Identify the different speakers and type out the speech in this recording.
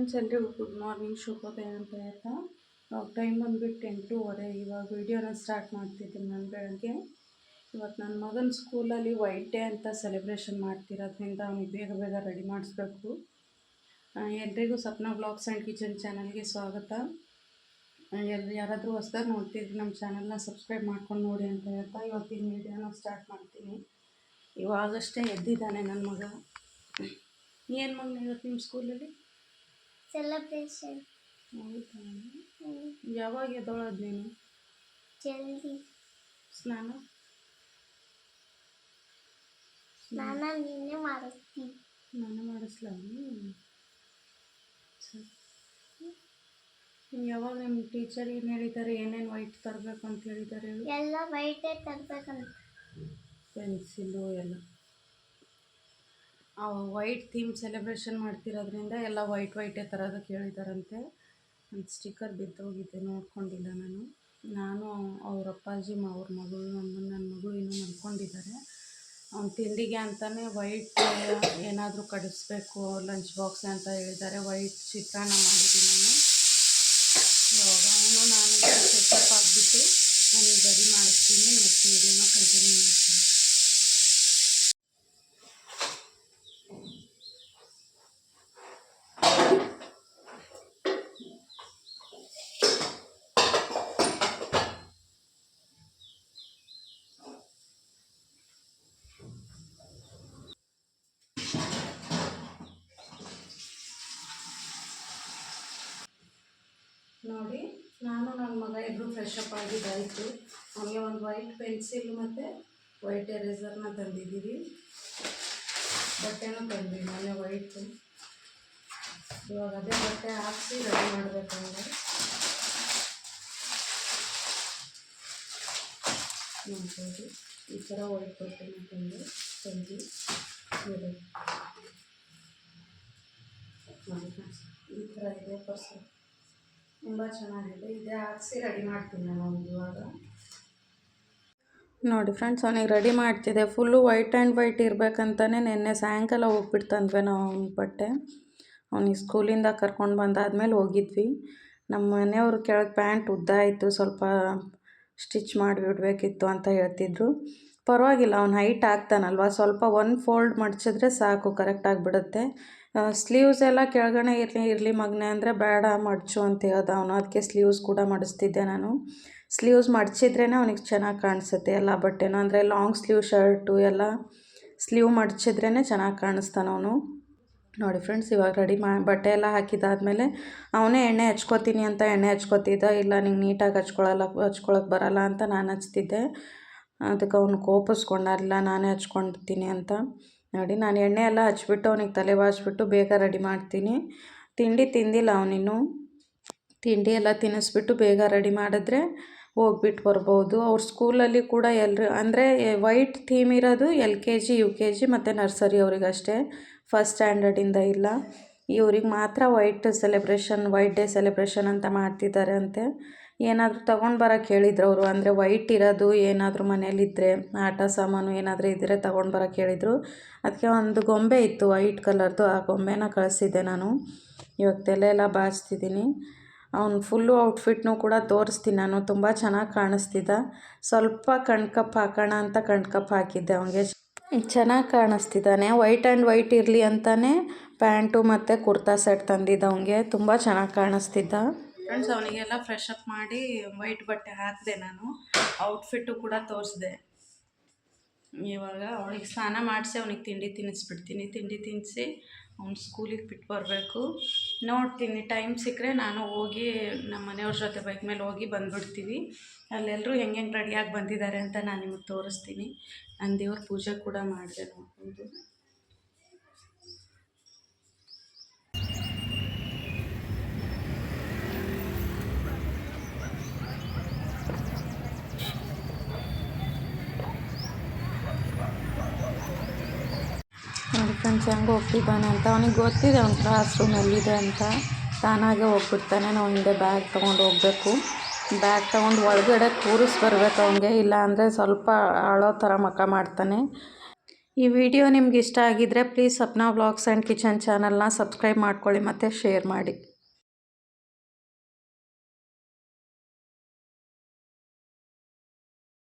Speaker 1: Friends ಎಲ್ರಿಗೂ good morning ಶುಭೋದಯ ಅಂತ ಹೇಳ್ತಾ. ಟೈಮ್ ಬಂದುಬಿಟ್ಟು ಎಂಟೂವರೆ, ಇವಾಗ ವಿಡಿಯೋನ ಸ್ಟಾರ್ಟ್ ಮಾಡ್ತಿದ್ದೀನಿ ನಾನು ಬೆಳಗ್ಗೆ. ಇವತ್ತು ನನ್ನ ಮಗನ ಸ್ಕೂಲಲ್ಲಿ ವೈಟ್ ಡೇ ಅಂತ ಸೆಲೆಬ್ರೇಷನ್ ಮಾಡ್ತಿರೋದ್ರಿಂದ ಅವ್ನಿಗೆ ಬೇಗ ಬೇಗ ರೆಡಿ ಮಾಡಿಸ್ಬೇಕು. ಎಲ್ರಿಗೂ ಸಪ್ನ ಬ್ಲಾಗ್ಸ್ ಆ್ಯಂಡ್ ಕಿಚನ್ ಚಾನಲ್ಗೆ ಸ್ವಾಗತ. ಎಲ್ರು ಯಾರಾದರೂ ಹೊಸ್ದಾಗಿ ನೋಡ್ತಿದ್ರೆ ನಮ್ಮ ಚಾನಲ್ನ ಸಬ್ಸ್ಕ್ರೈಬ್ ಮಾಡ್ಕೊಂಡು ನೋಡಿ ಅಂತ ಹೇಳ್ತಾ, ಇವತ್ತಿನ ವಿಡಿಯೋನ ಸ್ಟಾರ್ಟ್ ಮಾಡ್ತೀನಿ. ಇವಾಗಷ್ಟೇ ಎದ್ದಿದ್ದಾನೆ ನನ್ನ ಮಗ. ಏನು ಮಗ ಇವತ್ತು ನಿಮ್ಮ ಸ್ಕೂಲಲ್ಲಿ
Speaker 2: ಸೆಲೆಬ್ರೇಷನ್
Speaker 1: ಯಾವಾಗ ಎದ್ದೊಳೋದು ನೀನು?
Speaker 2: ಜಲ್ದಿ.
Speaker 1: ಸ್ನಾನ?
Speaker 2: ಸ್ನಾನ ನೀನೇ ಮಾಡಿಸ್ತೀನಿ.
Speaker 1: ಸ್ನಾನ ಮಾಡಿಸ್ಲ? ಯಾವಾಗ ನಿಮ್ಮ ಟೀಚರ್ ಏನು ಹೇಳಿದ್ದಾರೆ? ಏನೇನು ವೈಟ್ ತರಬೇಕು ಅಂತ ಹೇಳಿದ್ದಾರೆ? ಹೇಳು
Speaker 2: ಎಲ್ಲ ವೈಟೇ ತರಬೇಕಂತ.
Speaker 1: ಪೆನ್ಸಿಲು ಎಲ್ಲ. ವೈಟ್ ಥೀಮ್ ಸೆಲೆಬ್ರೇಷನ್ ಮಾಡ್ತಿರೋದ್ರಿಂದ ಎಲ್ಲ ವೈಟ್ ವೈಟೇ ಥರದ ಕೇಳಿದಾರಂತೆ. ಒಂದು ಸ್ಟಿಕ್ಕರ್ ಬಿದ್ದೋಗಿದ್ದೆ ನೋಡ್ಕೊಂಡಿಲ್ಲ ನಾನು. ನಾನು ಅವ್ರ ಅಪ್ಪಾಜಿ ಅವ್ರ ಮಗಳು ನಮ್ಮ ನನ್ನ ಮಗಳು ಇನ್ನೂ ಅಂದ್ಕೊಂಡಿದ್ದಾರೆ ಅವ್ನ ತಿಂಡಿಗೆ ಅಂತಲೇ ವೈಟ್ ಏನಾದರೂ ಕಡಿಸ್ಬೇಕು ಲಂಚ್ ಬಾಕ್ಸ್ ಅಂತ ಹೇಳಿದ್ದಾರೆ. ವೈಟ್ ಚಿತ್ರಾನ್ನ ಮಾಡಿದ್ದೀನಿ ನಾನು. ಇವಾಗ ನಾನು ಸೆಟಪ್ ಆಗಿಬಿಟ್ಟು, ನಾನು ರೆಡಿ ಮಾಡಿಸ್ತೀನಿ ನೆಕ್ಸ್ಟ್ ವೀಡಿಯೋನ ಕಂಟಿನ್ಯೂ ಮಾಡ್ತೀನಿ ನೋಡಿ ನಾನು ನನ್ನ ಮಗ ಇಬ್ಬರು ಫ್ರೆಶ್ ಅಪ್ ಬಾಯಿತು ಅವನಿಗೆ ಒಂದು ವೈಟ್ ಪೆನ್ಸಿಲ್ ಮತ್ತು ವೈಟ್ ಎರೇಸರ್ನ ತಂದಿದ್ದೀವಿ. ಬಟ್ಟೆನೂ ತಂದ್ವಿ ಮೊನ್ನೆ ವೈಟು ಇವಾಗ ಅದೇ ಬಟ್ಟೆ ಹಾಕಿಸಿ ರೆಡಿ ಮಾಡಬೇಕಂದ್ರೆ. ನೋಡ್ಬೋದು. ಈ ಥರ ವೈಟ್ ಬಟ್ಟೆನ ತಂದು ತಂದು ಈ ಥರ ಇದೆ ಪರ್ಸನ್ ತುಂಬ ಚೆನ್ನಾಗಿದೆ. ಹಾಕ್ಸಿ ರೆಡಿ ಮಾಡ್ತೀನಿ ನಾನು ಇವಾಗ. ನೋಡಿ ಫ್ರೆಂಡ್ಸ್ ಅವನಿಗೆ ರೆಡಿ ಮಾಡ್ತಿದ್ದೆ. ಫುಲ್ಲು ವೈಟ್ ಆ್ಯಂಡ್ ವೈಟ್ ಇರಬೇಕಂತಲೇ ನಿನ್ನೆ ಸಾಯಂಕಾಲ ಹೋಗ್ಬಿಟ್ಟು ತಂದ್ವಿ ನಾವು ಅವ್ನ ಬಟ್ಟೆ. ಅವನಿಗೆ ಸ್ಕೂಲಿಂದ ಕರ್ಕೊಂಡು ಬಂದಾದ್ಮೇಲೆ ಹೋಗಿದ್ವಿ. ನಮ್ಮ ಮನೆಯವರು ಕೆಳಗೆ ಪ್ಯಾಂಟ್ ಉದ್ದ ಆಯಿತು ಸ್ವಲ್ಪ ಸ್ಟಿಚ್ ಮಾಡಿಬಿಡ್ಬೇಕಿತ್ತು ಅಂತ ಹೇಳ್ತಿದ್ರು. ಪರವಾಗಿಲ್ಲ, ಅವ್ನು ಹೈಟ್ ಆಗ್ತಾನಲ್ವ? ಸ್ವಲ್ಪ ಒನ್ ಫೋಲ್ಡ್ ಮಡಚಿದ್ರೆ ಸಾಕು ಕರೆಕ್ಟಾಗಿ ಬಿಡುತ್ತೆ ಸ್ಲೀವ್ಸ್ ಎಲ್ಲ ಕೆಳಗಡೆ ಇರಲಿ ಇರಲಿ ಮಗ್ನೆ ಅಂದರೆ ಬೇಡ, ಮಡಚು ಅಂತ ಹೇಳ್ದ ಅವನು. ಅದಕ್ಕೆ ಸ್ಲೀವ್ಸ್ ಕೂಡ ಮಡಿಸ್ತಿದ್ದೆ ನಾನು. ಸ್ಲೀವ್ಸ್ ಮಡಚಿದ್ರೇ ಅವನಿಗೆ ಚೆನ್ನಾಗಿ ಕಾಣಿಸುತ್ತೆ ಎಲ್ಲ ಬಟ್ಟೆನೂ ಅಂದರೆ ಲಾಂಗ್ ಸ್ಲೀವ್ ಶರ್ಟು ಎಲ್ಲ ಸ್ಲೀವ್ ಮಡಚಿದ್ರೇ ಚೆನ್ನಾಗಿ ಕಾಣಿಸ್ತಾನೆ ಅವನು. ನೋಡಿ ಫ್ರೆಂಡ್ಸ್ ಇವಾಗ ರೆಡಿ ಮಾ, ಬಟ್ಟೆ ಎಲ್ಲ ಹಾಕಿದಾದ್ಮೇಲೆ ಅವನೇ ಎಣ್ಣೆ ಹಚ್ಕೋತೀನಿ ಅಂತ ಎಣ್ಣೆ ಹಚ್ಕೋತಿದ್ದ, ಇಲ್ಲ ನಿಂಗೆ ನೀಟಾಗಿ ಹಚ್ಕೊಳ್ಳಲ್ಲ ಹಚ್ಕೊಳಕ್ಕೆ ಬರಲ್ಲ ಅಂತ ನಾನು ಹಚ್ತಿದ್ದೆ. ಅದಕ್ಕೆ ಅವನು ಕೋಪಿಸ್ಕೊಂಡ ಇಲ್ಲ ನಾನೇ ಹಚ್ಕೊಳ್ತೀನಿ ಅಂತ ನೋಡಿ. ನಾನು ಎಣ್ಣೆ ಎಲ್ಲ ಹಚ್ಬಿಟ್ಟು ಅವನಿಗೆ ತಲೆ ಬಾಚ್ಬಿಟ್ಟು ಬೇಗ ರೆಡಿ ಮಾಡ್ತೀನಿ. ತಿಂಡಿ ತಿಂದಿಲ್ಲ ಅವನಿನ್ನು ತಿಂಡಿ ಎಲ್ಲ ತಿನ್ನಿಸ್ಬಿಟ್ಟು ಬೇಗ ರೆಡಿ ಮಾಡಿದ್ರೆ ಹೋಗ್ಬಿಟ್ಟು ಬರ್ಬೋದು. ಅವ್ರ ಸ್ಕೂಲಲ್ಲಿ ಕೂಡ ಎಲ್ಲರು ಅಂದರೆ ವೈಟ್ ಥೀಮ್ ಇರೋದು L K G, U K G ಮತ್ತು ನರ್ಸರಿ ಅವ್ರಿಗಷ್ಟೇ. ಫಸ್ಟ್ ಸ್ಟ್ಯಾಂಡರ್ಡಿಂದ ಇಲ್ಲ. ಇವ್ರಿಗೆ ಮಾತ್ರ white celebration white day celebration ಅಂತ ಮಾಡ್ತಿದ್ದಾರೆ ಅಂತೆ. ಏನಾದರೂ ತೊಗೊಂಡು ಬರೋಕ್ಕೆ ಹೇಳಿದ್ರು ಅವರು. ಅಂದರೆ ವೈಟ್ ಇರೋದು ಏನಾದರೂ ಮನೇಲಿದ್ದರೆ ಆಟ ಸಾಮಾನು ಏನಾದರೂ ಇದ್ದರೆ ತೊಗೊಂಡು ಬರೋಕ್ಕೆ ಹೇಳಿದರು. ಅದಕ್ಕೆ ಒಂದು ಗೊಂಬೆ ಇತ್ತು ವೈಟ್ ಕಲರ್ದು ಆ ಗೊಂಬೆನ ಕಳಿಸಿದ್ದೆ ನಾನು. ಇವಾಗ ತಲೆ ಎಲ್ಲ ಬಾಚ್ತಿದ್ದೀನಿ ಅವ್ನು ಫುಲ್ಲು ಔಟ್ಫಿಟ್ನೂ ಕೂಡ ತೋರಿಸ್ತೀನಿ ನಾನು. ತುಂಬ ಚೆನ್ನಾಗಿ ಕಾಣಿಸ್ತಿದ್ದ ಸ್ವಲ್ಪ ಕಣ್ಕಪ್ ಹಾಕೋಣ ಅಂತ ಕಣ್ಕಪ್ ಹಾಕಿದ್ದೆ ಅವನಿಗೆ. ಚೆನ್ನಾಗಿ ಕಾಣಿಸ್ತಿದ್ದಾನೆ. ವೈಟ್ ಆ್ಯಂಡ್ ವೈಟ್ ಇರಲಿ ಅಂತಲೇ ಪ್ಯಾಂಟು ಮತ್ತು ಕುರ್ತಾ ಸೆಟ್ ತಂದಿದ್ದ ಅವನಿಗೆ. ತುಂಬ ಚೆನ್ನಾಗಿ ಕಾಣಿಸ್ತಿದ್ದ. ಫ್ರೆಂಡ್ಸ್ ಅವನಿಗೆಲ್ಲ ಫ್ರೆಶ್ ಅಪ್ ಮಾಡಿ ವೈಟ್ ಬಟ್ಟೆ ಹಾಕಿದೆ ನಾನು. ಔಟ್ಫಿಟ್ಟು ಕೂಡ ತೋರಿಸಿದೆ. ಇವಾಗ ಅವಳಿಗೆ ಸ್ನಾನ ಮಾಡಿಸಿ ಅವನಿಗೆ ತಿಂಡಿ ತಿನ್ನಿಸ್ಬಿಡ್ತೀನಿ ತಿಂಡಿ ತಿನ್ನಿಸಿ ಅವ್ನು ಸ್ಕೂಲಿಗೆ ಬಿಟ್ಟು ಬರಬೇಕು. ನೋಡ್ತೀನಿ, ಟೈಮ್ ಸಿಕ್ಕರೆ ನಾನು ಹೋಗಿ ನಮ್ಮ ಮನೆಯವ್ರ ಜೊತೆ ಬೈಕ್ ಮೇಲೆ ಹೋಗಿ ಬಂದುಬಿಡ್ತೀವಿ. ಅಲ್ಲೆಲ್ಲರೂ ಹೆಂಗೆ ಹೆಂಗೆ ರೆಡಿಯಾಗಿ ಬಂದಿದ್ದಾರೆ ಅಂತ ನಾನು ನಿಮಗೆ ತೋರಿಸ್ತೀನಿ. ನಾನು ದೇವ್ರ ಪೂಜೆ ಕೂಡ ಮಾಡಿದೆ ನೋಡ್ಬೋದು. ಹೆಂಗೆ ಹೋಗ್ತಿದ್ದಾನೆ ಅಂತ. ಅವನಿಗೆ ಗೊತ್ತಿದೆ ಅವ್ನ ಕ್ಲಾಸ್ ರೂಮ್ ಎಲ್ಲಿದೆ ಅಂತ. ತಾನಾಗೆ ಹೋಗ್ಬಿಡ್ತಾನೆ. ನಾವು ಹಿಂದೆ ಬ್ಯಾಗ್ ತೊಗೊಂಡು ಹೋಗಬೇಕು. ಬ್ಯಾಗ್ ತೊಗೊಂಡು ಒಳಗಡೆ ಕೂರಿಸಿ ಬರ್ಬೇಕು ಅವನಿಗೆ. ಇಲ್ಲ ಅಂದರೆ ಸ್ವಲ್ಪ ಅಳೋ ಥರ ಮಖ ಮಾಡ್ತಾನೆ. ಈ ವಿಡಿಯೋ ನಿಮ್ಗೆ ಇಷ್ಟ ಆಗಿದ್ದರೆ please Sapna vlogs and kitchen ಚಾನಲ್ನ ಸಬ್ಸ್ಕ್ರೈಬ್ ಮಾಡ್ಕೊಳ್ಳಿ ಮತ್ತು ಶೇರ್ ಮಾಡಿ.